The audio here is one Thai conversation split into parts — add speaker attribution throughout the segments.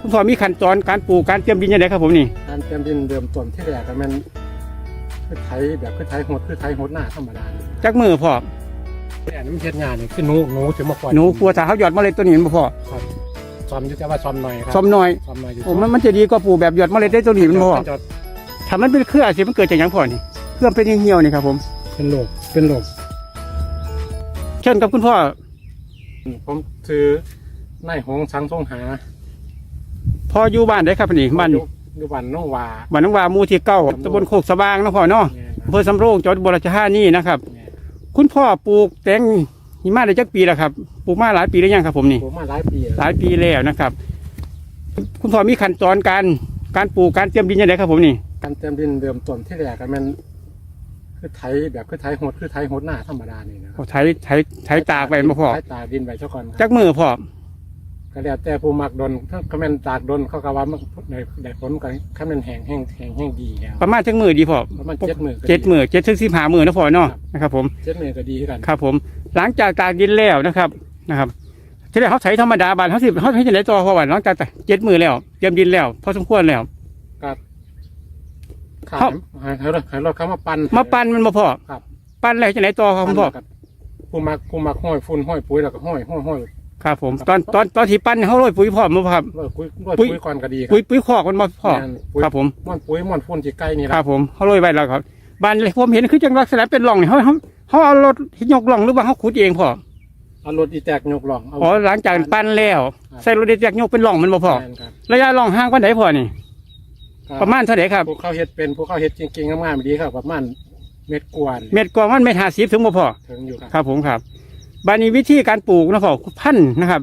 Speaker 1: คุณพ่อมีขั้นตอนการปลูกการเตรียมดินยังไงครับผมนี่
Speaker 2: การเตรียมดินเดิมต้นที่แรกก็แมันคือไถแบบคือไถหดคือไถหดหน้าธรรมดานี่
Speaker 1: จักมือพ่อ
Speaker 2: แต่อันนี้มันเฮ็ดงานนี่คือหนูหนูจะมาปล่อย
Speaker 1: หนูกลัวถ้าเขาหยอดเมล็ดตัวนี้มันบ่พ่อ
Speaker 2: ครับซ้อมอยู่แต่ว่าซ้อมหน่อยครับ
Speaker 1: ซอมน้อย
Speaker 2: ซ้อมหน่อยอยู่
Speaker 1: โอ้มันมันจะดีกว่าปลูกแบบหยอดเมล็ดได้ตัวนี้มันบ่พ่อ
Speaker 2: จะ
Speaker 1: ถ้ามันเป็นเครือสิมันเกิดจากหยังพ่อนี่เครือเป็นเหี่ยวๆนี่ครับผม
Speaker 2: เป็นโรคเป็นโรค
Speaker 1: เชิญกับคุณพ่อ
Speaker 2: ผมซื้อนายหงสังสงหา
Speaker 1: พ่ออยู่บ้านได้ครับนี่บ้าน
Speaker 2: อยู่อยู่บ้านน้องวา
Speaker 1: บ้านน้องวาหมู่ที่เก้าตำบลโคกสว่างเนาะพ่อเนาะ
Speaker 2: เนี่ย
Speaker 1: อำเภอสำโรงจังหวัดอุบลราชธานีนะครับ
Speaker 2: เนี่ย
Speaker 1: คุณพ่อปลูกแตงหิมะได้จักปีแล้วครับปลูกมาหลายปีแล้วยังครับ ผมนี่
Speaker 2: ผมมาหลายปี
Speaker 1: หลายปีแล้วนะครับ คุณพ่อมีขั้นตอนการการปลูกการเตรียมดินยังไงครับผมนี่
Speaker 2: การเตรียมดินเดิมต้นที่แรกก็แมันคือไถแบบคือไถหดคือไถหดหน้าธรรมดานี่นะครั
Speaker 1: เอาไถไถไถตากไปมาพ่อ
Speaker 2: ไถตากดินไปเจ้าก่อนค
Speaker 1: จั
Speaker 2: รับ
Speaker 1: กมือพ่อ
Speaker 2: ก็แล้วแต่ผู้มักดนถ้าก็แม่นตากดนเขาก็ว่ามันได้ได้ผลกันถ้ามันแห้งแห้งแห้งแห้งดีแล้ว
Speaker 1: ประมาณจักมือดีพ่อ
Speaker 2: ประมาณเจ็ดหมื่นก็
Speaker 1: เจ็ดมือเจ็ดถึงสิบห้ามือนะพ่อเนาะนะครับผม
Speaker 2: เจ็ดหมื่นก็ดีคือกัน
Speaker 1: ครับผม หลังจากตากดินแล้วนะครับนะครับที่แรกเขาใช้ธรรมดาบานเขาสิเขาให้จะไหนต่อพ่อวันหลังจากเจ็ดมือแล้วเตรียมดินแล้วพอสมควรแล้ว
Speaker 2: ขา
Speaker 1: ครับ
Speaker 2: หายหายรถหายรถเขามาปั่น
Speaker 1: มาปั้นมันมาพ่อ
Speaker 2: ครับ
Speaker 1: ปั้นอะไรจะไหนต่อครับ
Speaker 2: ปั่
Speaker 1: คุ
Speaker 2: น
Speaker 1: ณพ่อ
Speaker 2: แล้วก็ผู้มักผู้มักห้อยฝุ่นห้อยปุ๋ยแล้วก็ห้อยห้อยห้อย
Speaker 1: ครับผมตอนตอนตอนที่ปั้นเขาโรยปุ๋ยพ่อมาครับ
Speaker 2: โรยปุ๋ยโรย
Speaker 1: ปุ๋ย
Speaker 2: ปุ๋ยก่อนก็ดีครั
Speaker 1: ปุ๋ยปุ๋ยคอกมันมาพ่อ
Speaker 2: แม่นปุ๋ย
Speaker 1: ครับผม
Speaker 2: ม่อนปุ๋ยม่อนฝุ่นที่ใกล้นี่
Speaker 1: ค
Speaker 2: ละ
Speaker 1: รับผมเขาโรยไว้แล้วครับบ้านเลยผมเห็นคือจังลักษณะเป็นร่องนี่เขาเขาเขาเอารถยกร่องหรือว่าเขาขุดเองพ่อ
Speaker 2: เอารถอีแตกยกหลองเอา
Speaker 1: อ๋อหลังจากปั้นแล้วใส่รถเด็กยกเป็นร่องมันบ่พ่อ
Speaker 2: แม่นครับ
Speaker 1: ระยะร่องห่างกว่าไหนพ่อนี่
Speaker 2: ก็
Speaker 1: ประมาณเท่าไหร่ครับ
Speaker 2: พวกเขาเฮ็ดเป็นพวกเขาเฮ็ดจริงๆงามๆดีครับประมาณเม็ดกวน
Speaker 1: เม็ดกว่ามันเม็ดห้าสิบถึงบ่พ่อ
Speaker 2: ถึงอยู่ครับ
Speaker 1: ครับผมครับ บานี้วิธีการปลูกนะพ่อพันธุ์นะครับ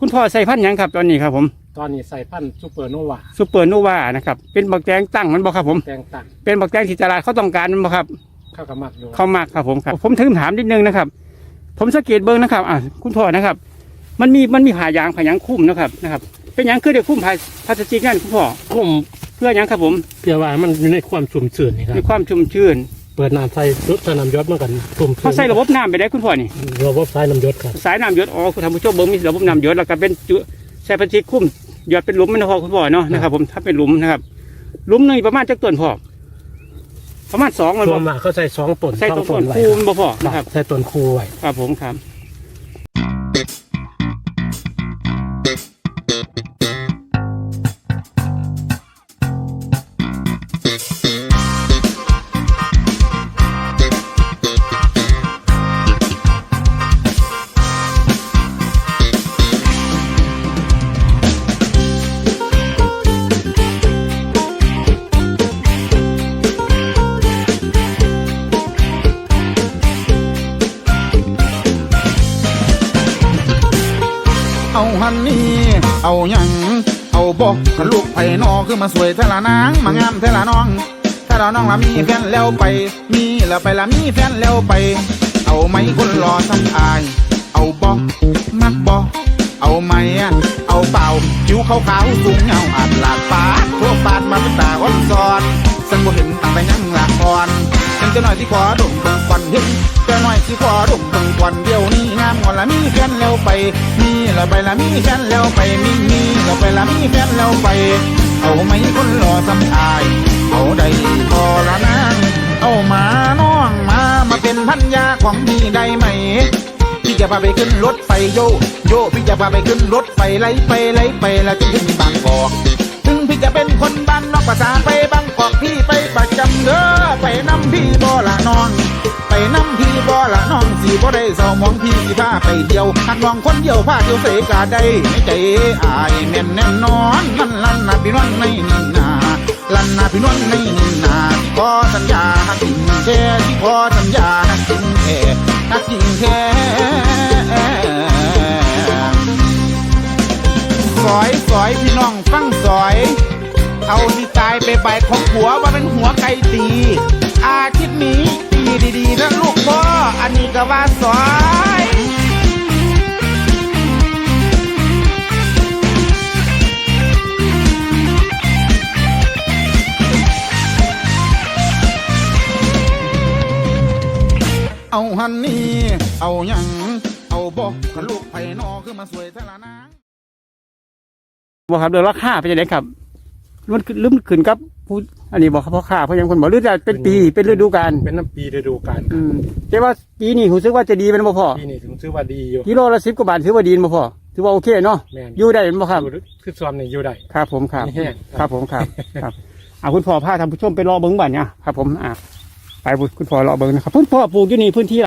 Speaker 1: คุณพ่อใส่พันธุ์หยังครับตอนนี้ครับผม
Speaker 2: ตอนนี้ใส่พันธุ์ซูเปอร์โนวา
Speaker 1: ซูเปอร์โนวานะครับเป็นบักแตงตั้งมันบ่ครับผม
Speaker 2: แตงต่าง
Speaker 1: เป็นบักแตงที่ตลาดเขาต้องการมันบ่ครับ
Speaker 2: เข้ากับมักอยู่
Speaker 1: เขามากครับผมครับ ผมถึงถามนิดนึงนะครับ ผมสังเกตเบิ้งนะครับอะคุณพ่อนะครับ มันมีมันมีผ่ายางผ่ายางคุ้มนะครับนะครับ เป็นหยังคือเดี๋ยวคุ้มผ่าพลาสติกนั่นคุณพ่อ
Speaker 2: ผม
Speaker 1: เพื่อหยังครับผม
Speaker 2: เพื่อว่ามันอยู่ในความชุ่มชื้นนี่ครับ
Speaker 1: มีความชุ่มชื้น
Speaker 2: เปิดน้ำใส่รถใส่น้ำยศมากันชุ่มชื้น
Speaker 1: เขาใส่ระบบน้ำไปได้คุณพ่อนี่
Speaker 2: ระบบใส่น้ำยศครับ
Speaker 1: สายน้ำหยดอ๋อคุณทำผู้ชมเบิ้งมีระบบน้ำหยดแล้วก็เป็นจุใส่พลาสติกคุ้มหยดเป็นหลุมมันนะพ่อคุณพ่อเนาะนะครับ ผมถ้าเป็นหลุมนะครับหลุมหนึงประมาณจักต้นพ่อประมาณสองมัน
Speaker 2: ส่ว
Speaker 1: บ่
Speaker 2: นมากเขาใส่สองต้น
Speaker 1: ใส่
Speaker 2: สอง
Speaker 1: ต้น
Speaker 2: ไว้
Speaker 1: คูมนบ่พ่อนะครับ
Speaker 2: ใส่ต้นคูไว้
Speaker 1: ครับผมครับ
Speaker 3: เอาหันนี่เอาหยังเอาบอกกันลูกไผ่นอคือมาสวยเทละนางมางามเทละน้องถ้าเทละน้องละมีแฟนแล้วไป มีแล้วไปละมีแฟนแล้วไป เอาไหมคนรอทำอาย เอาบอกมักบอกเอาไหมอะเอาเปล่าผิวขาวขาวๆสูงเงาอาจหลาดปาดพวกปาดมาเป็นตาอ่อนซอนสังบ่เห็นตั้งแต่ยังหลักก่อน ยังจะหน่อยที่ขอดมเบิ่งควันเห็นจะหน่อยที่ขอดมเบิ่งควันเดียวนี้งามงอนละมีแฟนแล้วไปมีล้วไปละมีแฟนแล้วไปมีมีล้วไปละมีแฟนแล้วไป เอาไหมคนรอทำอาย เอาได้พอละนางเอามาน้องมามาเป็นพันยาของพี่ได้ไหมพี่จะพาไปขึ้นรถไฟโยโยพี่จะพาไปขึ้นรถไฟไล่ไปไล่ไปแล้วจะถึงบางกอก จะเป็นคนบ้านนอกภาษาไปบางกอกพี่ไปประจำเด้อไปนำพี่บ่ละนองไปนำพี่บ่ละน้องสีบ่ได้เศร้ามองพี่พาไปเที่ยวหักน้องคนเดียวพาเที่ยวเสกาได้ในใจอายแน่นแน่นอนมันลันนะพี่น้องในนี่นาลันนะพี่น้องในนี่นาขอสัญญาหักจริงแท้ที่ขอสัญญาหักจริงแท้หักจริงแท้ ที่ตายใบของหัวว่าเป็นหัวไก่ตี อาทิตย์นี้ดีดีๆนะลูกพ่อ อันนี้ก็ว่าสอยเอาหันนี่ เอาหยัง เอาบอกกับลูกไผ่นอคือมาสวยทะละนาง
Speaker 1: บ่ครับเรื่องราคาเป็นยังไงครับ มันขึ้นลืมขึ้นกับผู้อันนี้บอกครับพ่อค้าเพราะยังคนบอกหรือจะเป็นปีเป็นฤดูกาล
Speaker 2: เป็นน้ำปีฤดูกาล
Speaker 1: อืมแต่ว่าปีนี้รู้สึกว่าจะดีเป็นบ่พอ
Speaker 2: ปีนี้ถึงชื่อว่าดีอยู่
Speaker 1: กิโลละสิบกว่าบาทถือว่าดีบ่พอถือว่าโอเคเนาะ
Speaker 2: แม่น
Speaker 1: อยู่ได้เป็นบ่ครับ
Speaker 2: อยู่คือซ้อมนี่อยู่ได้
Speaker 1: ครับผมครับ
Speaker 2: มีแห้ง
Speaker 1: ครับผมครับครับอ่าคุณพ่อพาท่านผู้ชมไปรอเบิ้งบ้านเนี่ยครับผมอ่าไปคุณพ่อรอเบิ้งนะครับคุณพ่อปลูกอยู่นี่พื้นที่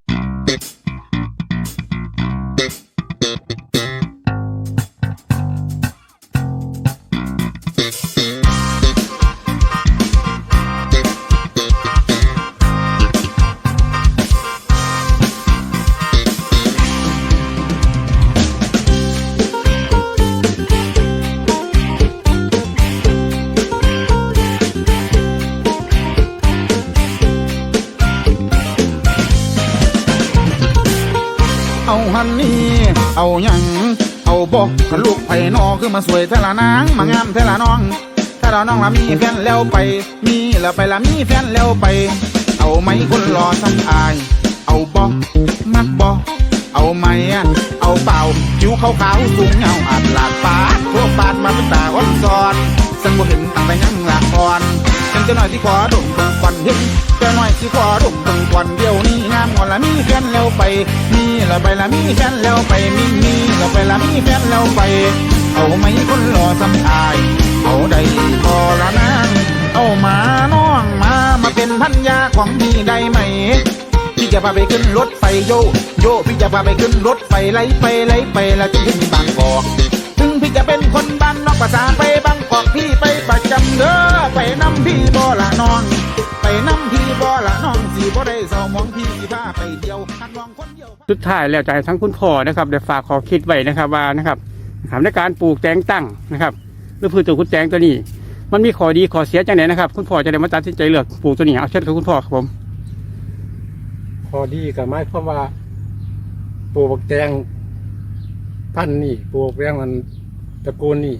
Speaker 3: เอาหันนี้ เอาหยัง เอาบอกกันลูกไผ่นอคือมาสวยเทละนางมางามเทละน้องถ้าเราน้องละมีแฟนแล้วไป มีแล้วไปละมีแฟนแล้วไป เอาไหมคนรอทำอาย เอาบอกมักบอก เอาไหมอะเอาเปล่าผิวขาวขาวๆสูงเงาอาดลาดปาดทั่วปาดมาเป็นตาอ่อนซอนสังบ่เห็นตั้งแต่ยังละอ่อนยังจะหน่อยที่ขอดมเบิ่งควันเห็นจะหน่อยที่ขอดมเบิ่งควันเดียวนี้งามงอนละมีแฟนแล้วไปมีล้วไปละมีแฟนแล้วไปมีมีล้วไปละมีแฟนแล้วไป เอาไหมคนรอทำอาย เอาได้พอละนางเอามาน้องมามาเป็นพันยาของพี่ได้ไหม จะพาไปขึ้นรถไฟโยโยพี่จะพาไปขึ้นรถไฟไล่ไปไล่ไปแล้วจะถึงบางกอกถึงพี่จะเป็นคนบ้านนอกภาษาไปบางกอกพี่ไปประจำเด้อไปนำพี่บ่ละน้อง ไปนำพี่บ่ละน้องสีบ่ได้เศร้ามองพี่พาไปเดียวหักลองคนเดียว
Speaker 1: สุดท้ายแล้วใจทั้งคุณพ่อนะครับได้ฝากขอคิดไว้นะครับว่านะครับนะครับในการปลูกแตงตั้งนะครับหรือพืชตัวคุณแตงตัวนี้ มันมีข้อดีข้อเสียจังไหนนะครับ คุณพ่อจะได้มาตัดสินใจเลือกปลูกตัวนี้เอาเชิญครับคุณพ่อครับผม
Speaker 2: อดีกับไม้เพราะว่าปลูกบักแตงพันธุ์นี่ปลูกแตงมันตระกูลนี่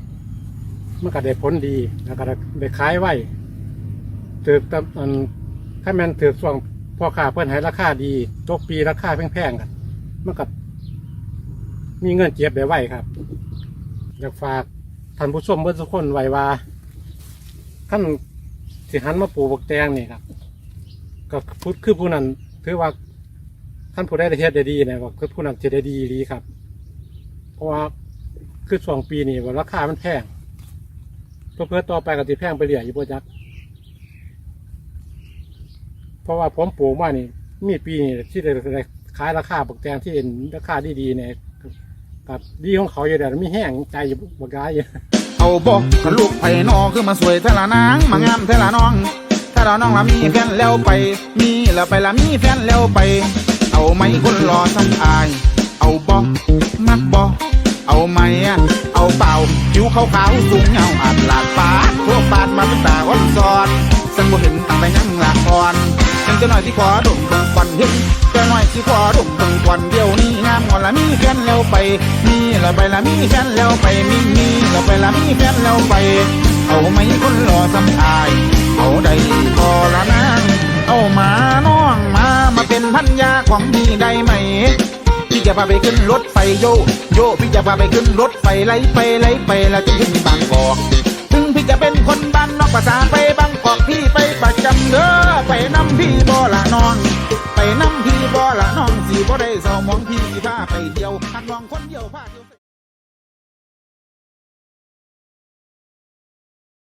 Speaker 2: มันก็ได้ผลดีแล้วก็ได้ขายไว้ถือตำอันถ้าแมันถือส่วงพ่อค้าเพื่อนให้ราคาดีตกปีราคาแพงๆกันมันก็มีเงินเก็บได้ไว้ครับ อยากฝากท่านผู้ชมเพื่อนทุกคนไว้ว่าขั้นสิหันมาปลูกบักแตงนี่ครับ ก็พูดคือผู้นั้น ถือว่าท่านผู้ได้เฮ็ดได้ดีนะก็คือผู้นั้นจะได้ดีดีครับ เพราะว่าคือสองปีนี่ว่าราคามันแพงเพื่อเพื่อต่อไปก็จะแพงไปเรื่อยอยู่บ่จักเพราะว่าผมปลูกมานี่ มีปีนี่ที่ได้ได้ขายราคาปักแตงที่เห็นราคาดีๆเนี่ยกับดีของเขาอยู่แต่มีแห้งใจอยู่บ่กล้ายอยู่
Speaker 3: เอาบอกกันลูกไผ่นอคือมาสวยเทละนางมางามเทละน้อง เราน้องละมีแฟนแล้วไป มีแล้วไปละมีแฟนแล้วไป เอาไหมคนรอทำอาย เอาบอกมักบอกเอาไหมอะเอาเปล่าผิวขาวขาวๆสูงเงาอาดลาดปาดทั่วปาดมาเป็นตาอ่อนซอนสังบ่เห็นตั้งแต่ยังละอ่อนยังจะหน่อยที่ขอดมเบิ่งควันเห็นจะหน่อยที่ขอดมเบิ่งควันเดียวนี้งามงอนละมีแฟนแล้วไป มีแล้วไปละมีแฟนแล้วไปมีมีแล้วไปละมีแฟนแล้วไป เอาไหมคนรอสำอาย เอาได้พอละนางเอามาน้องมามาเป็นพันยาของพี่ได้ไหมพี่จะพาไปขึ้นรถไฟโยโยพี่จะพาไปขึ้นรถไฟไล่ไปไล่ไปแล้วจะถึงบางกอกถึงพี่จะเป็นคนบ้านนอกภาษาไปบางกอกพี่ไปประจำเด้อไปนำพี่บ่ละน้อง ไปนำพี่บ่ละน้องสีบ่ได้เศร้ามองพี่